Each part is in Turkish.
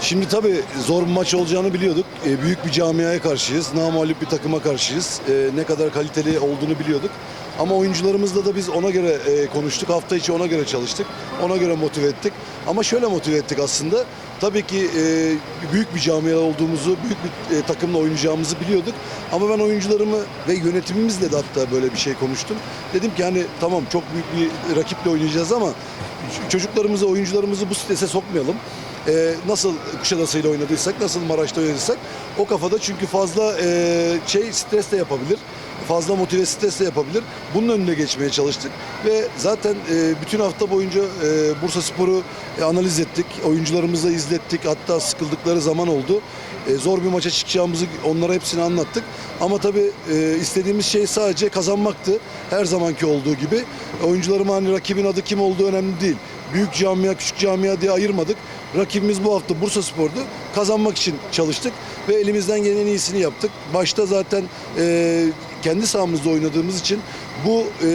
Şimdi tabii zor bir maç olacağını biliyorduk. E, büyük bir camiaya karşıyız. Namalip bir takıma karşıyız. E, ne kadar kaliteli olduğunu biliyorduk. Ama oyuncularımızla da biz ona göre e, konuştuk. Hafta içi ona göre çalıştık. Ona göre motive ettik. Ama şöyle motive ettik aslında. Tabii ki e, büyük bir camia olduğumuzu, büyük bir e, takımla oynayacağımızı biliyorduk. Ama ben oyuncularımı ve yönetimimizle de hatta böyle bir şey konuştum. Dedim ki hani tamam çok büyük bir rakiple oynayacağız ama çocuklarımızı, oyuncularımızı bu strese sokmayalım. Ee, nasıl Kuşadası ile oynadıysak, nasıl Maraş'ta oynadıysak o kafada çünkü fazla e, şey stres de yapabilir. Fazla motive stres de yapabilir. Bunun önüne geçmeye çalıştık ve zaten e, bütün hafta boyunca e, Bursa Spor'u e, analiz ettik. Oyuncularımızla izlettik. Hatta sıkıldıkları zaman oldu. E, zor bir maça çıkacağımızı onlara hepsini anlattık. Ama tabii e, istediğimiz şey sadece kazanmaktı. Her zamanki olduğu gibi. Oyuncularıma hani rakibin adı kim olduğu önemli değil. Büyük camia, küçük camia diye ayırmadık. Rakibimiz bu hafta Bursa Spor'du. Kazanmak için çalıştık ve elimizden gelen en iyisini yaptık. Başta zaten e, kendi sahamızda oynadığımız için bu e,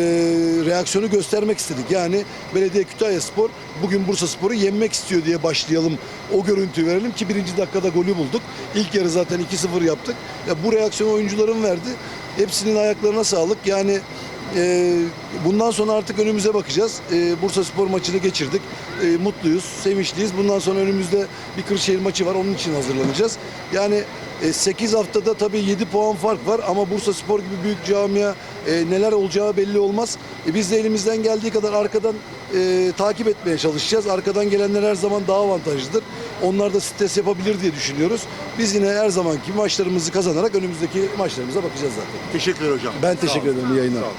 reaksiyonu göstermek istedik. Yani Belediye Kütahya Spor bugün Bursa Spor'u yenmek istiyor diye başlayalım. O görüntüyü verelim ki birinci dakikada golü bulduk. İlk yarı zaten 2-0 yaptık. Ya bu reaksiyonu oyuncuların verdi. Hepsinin ayaklarına sağlık. Yani e, bundan sonra artık önümüze bakacağız. E, Bursa Spor maçını geçirdik. E, mutluyuz, sevinçliyiz. Bundan sonra önümüzde bir Kırşehir maçı var. Onun için hazırlanacağız. Yani 8 haftada tabii 7 puan fark var ama Bursa Spor gibi büyük camia e, neler olacağı belli olmaz. E, biz de elimizden geldiği kadar arkadan e, takip etmeye çalışacağız. Arkadan gelenler her zaman daha avantajlıdır. Onlar da stres yapabilir diye düşünüyoruz. Biz yine her zamanki maçlarımızı kazanarak önümüzdeki maçlarımıza bakacağız zaten. Teşekkürler hocam. Ben teşekkür ederim. İyi yayınlar.